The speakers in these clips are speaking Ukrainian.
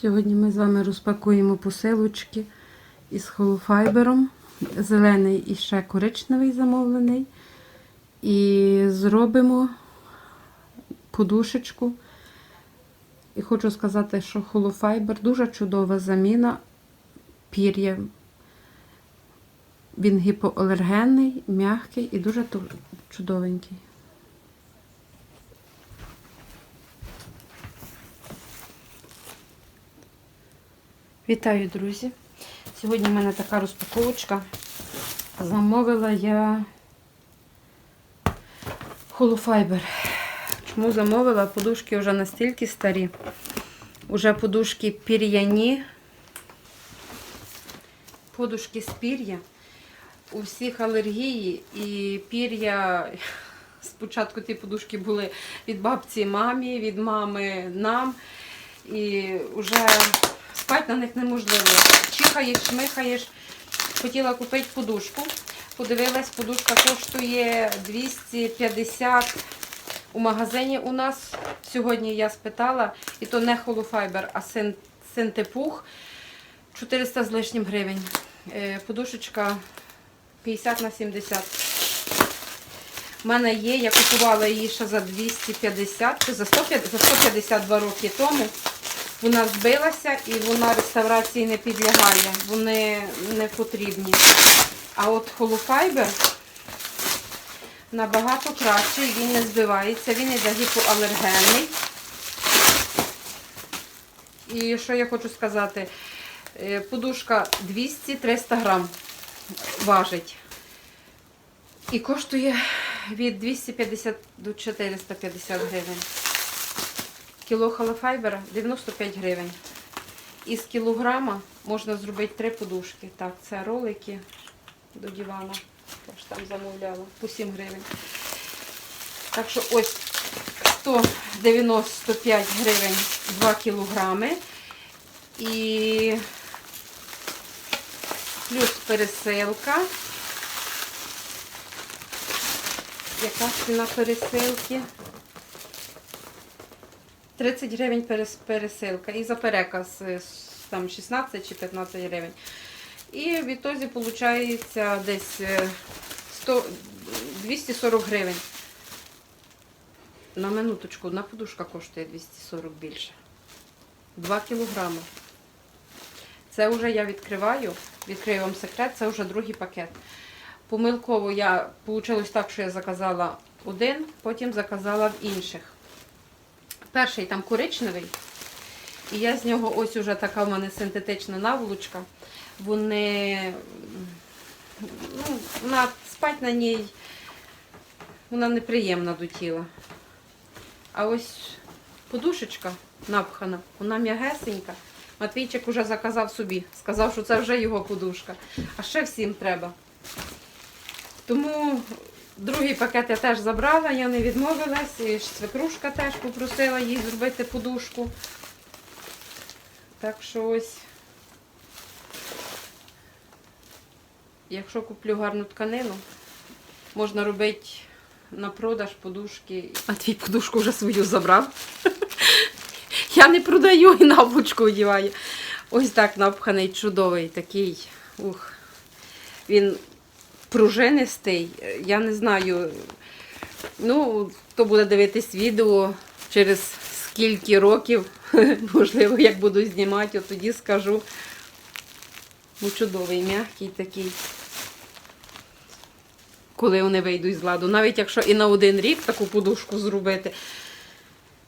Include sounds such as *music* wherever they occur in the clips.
Сьогодні ми з вами розпакуємо посилочки із холофайбером. Зелений і ще коричневий замовлений. І зробимо подушечку. І хочу сказати, що холофайбер дуже чудова заміна пір'я. Він гіпоалергенний, м'який і дуже чудовенький. Вітаю, друзі! Сьогодні в мене така розпаковочка. Замовила я холофайбер. Чому замовила? Подушки вже настільки старі. Уже подушки пір'яні. Подушки з пір'я. У всіх алергії і пір'я. Спочатку ті подушки були від бабці мамі, від мами нам. І вже спати на них неможливо. Чихаєш, шмихаєш. Хотіла купити подушку. Подивилась, подушка коштує 250 у магазині у нас. Сьогодні я спитала, і то не холофайбер, а син- синтепух. 400 з лишнім гривень. Е, Подушечка 50 на 70. У мене є, я купувала її ще за 250 чи за 150, за 152 роки тому. Вона збилася і вона реставрації не підлягає. Вони не потрібні. А от холофайбер набагато кращий, він не збивається, він іде гіпоалергенний. І що я хочу сказати? Е, Подушка 200-300 грам важить. І коштує від 250 до 450 гривень. Кіло холофайбера 95 гривень. Із кілограма можна зробити три подушки. Так, це ролики до дивана. Теж там замовляла по 7 гривень. Так що ось 195 гривень 2 кілограми. І плюс пересилка. Яка ціна пересилки? 30 гривень перес- пересилка. І за переказ е, там 16 чи 15 гривень. І відтоді виходить десь е, 100, 240 гривень. На минуточку, одна подушка коштує 240 більше. 2 кілограми. Це вже я відкриваю, відкрию вам секрет, це вже другий пакет. Помилково я вийшло так, що я заказала один, потім заказала в інших. Перший там коричневий. І я з нього ось уже така в мене синтетична наволочка. Вони. Ну, вона спать на ній, вона неприємна до тіла. А ось подушечка напхана, вона м'ягесенька. Матвійчик уже заказав собі. Сказав, що це вже його подушка. А ще всім треба. Тому другий пакет я теж забрала, я не відмовилась. І свекрушка теж попросила їй зробити подушку. Так що ось, якщо куплю гарну тканину, можна робити на продаж подушки. А твій подушку вже свою забрав. *laughs* Я не продаю і наволочку одіваю. Ось так напханий, чудовий такий. Ух. Він пружинистий. Я не знаю. Ну, хто буде дивитись відео через скільки років, *laughs* можливо, як буду знімати, от тоді скажу. Ну, чудовий, м'який такий. Коли вони вийдуть з ладу. Навіть якщо і на один рік таку подушку зробити.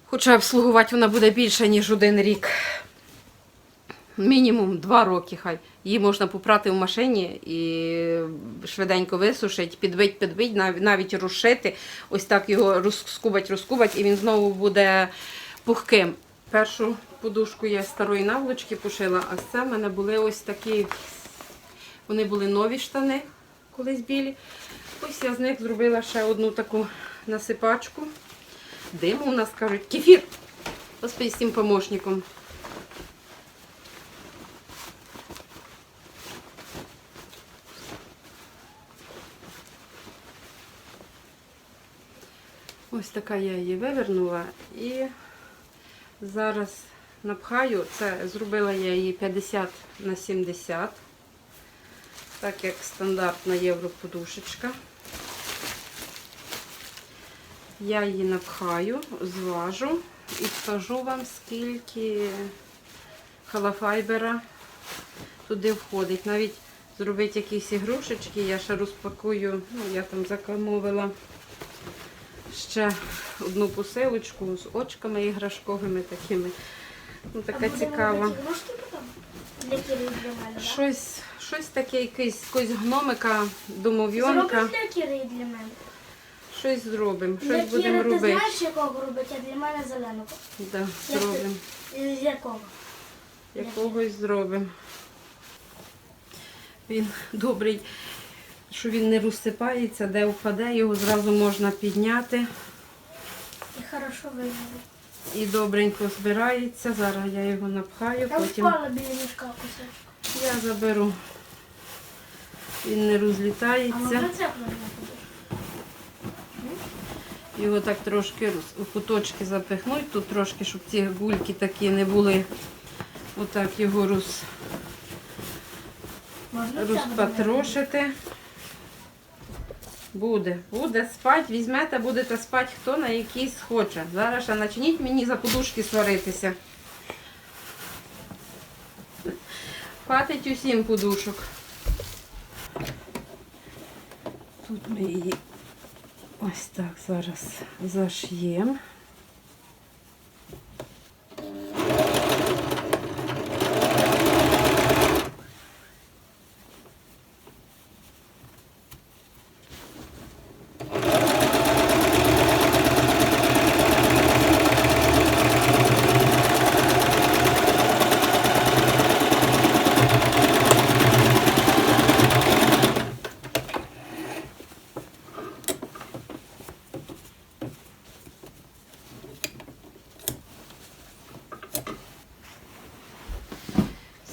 Хоча обслугувати вона буде більше, ніж один рік. Мінімум два роки хай. Її можна попрати в машині і швиденько висушити, підбить, підбить, нав- навіть розшити. Ось так його розскубать, розкубать, і він знову буде пухким. Першу подушку я старої наволочки пошила, а це в мене були ось такі. Вони були нові штани, колись білі. Ось я з них зробила ще одну таку насипачку. Диму у нас кажуть, кефір. Господи, з цим помощником. Ось така я її вивернула і зараз напхаю. Це зробила я її 50 на 70, так як стандартна європодушечка. Я її напхаю, зважу і скажу вам, скільки халафайбера туди входить. Навіть зробити якісь ігрушечки, я ще розпакую, ну, я там замовила ще одну посилочку з очками іграшковими такими. Ну, така цікава. Так? Щось, щось таке, якийсь, якогось гномика, домов'янка. Зробиш для для мене. Щось зробимо, щось будемо Кіри ти знаєш, якого робити, а для мене зеленого. Да, зробимо. З якого? Якогось зробимо. Він добрий, що він не розсипається, де впаде, його зразу можна підняти. І хорошо виглядає. І добренько збирається. Зараз я його напхаю, Там потім впала біля мішка кусочок. я заберу. Він не розлітається. буде? Його так трошки у куточки запихнуть. Тут трошки, щоб ці гульки такі не були. Отак його роз, Можна розпатрошити. Буде, буде спать, візьмете, будете спати хто на якийсь хоче. Зараз ще почніть мені за подушки сваритися. Хватить усім подушок. Тут ми її ось так зараз заш'ємо.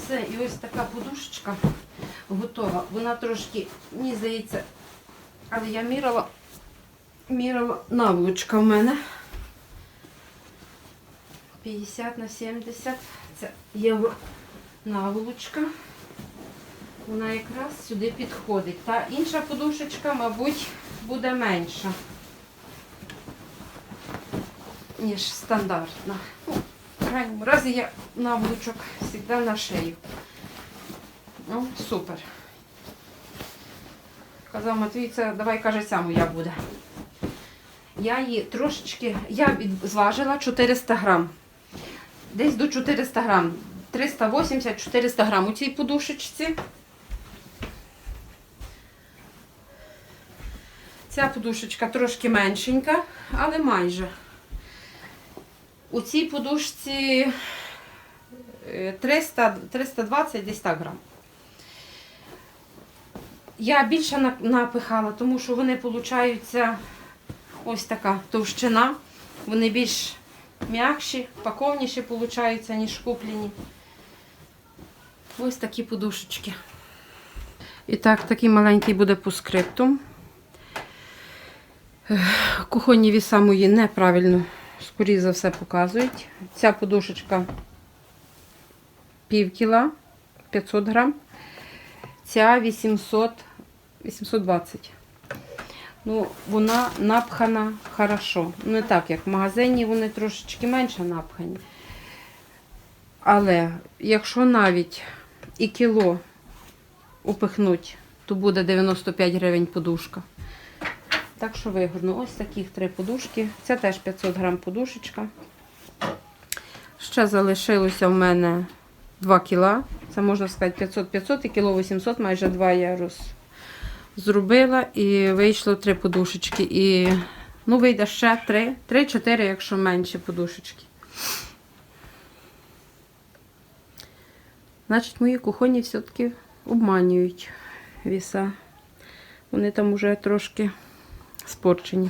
Все, і ось така подушечка готова. Вона трошки, мені здається, але я міряла, міряла наволочка в мене. 50 на 70. Це євро наволочка. Вона якраз сюди підходить. Та інша подушечка, мабуть, буде менша, ніж стандартна. Ну, в крайньому разі я наволочок завжди на шию. Ну, супер. Казав Матвій, це давай каже, ця моя буде. Я її трошечки, я зважила 400 грам. Десь до 400 грам. 380-400 грам у цій подушечці. Ця подушечка трошки меншенька, але майже. У цій подушці е, 300, 320 десь так грам. Я більше напихала, тому що вони получаються ось така товщина. Вони більш м'якші, паковніші получаються, ніж куплені. Ось такі подушечки. І так, такий маленький буде по скриптум. Ех, Кухонні віса мої неправильно, скоріше за все, показують. Ця подушечка пів кіла, 500 грам. Ця 800, 820. Ну, вона напхана хорошо. Не так, як в магазині, вони трошечки менше напхані. Але якщо навіть і кіло упихнуть, то буде 95 гривень подушка. Так що вигодно. Ось таких три подушки. Це теж 500 грам подушечка. Ще залишилося в мене 2 кіла. Це можна сказати 500-500 і кіло 800, майже 2 я роз... зробила і вийшло три подушечки. І ну, вийде ще 3, 3-4, якщо менше подушечки. Значить, мої кухоні все-таки обманюють віса. Вони там уже трошки спорчені.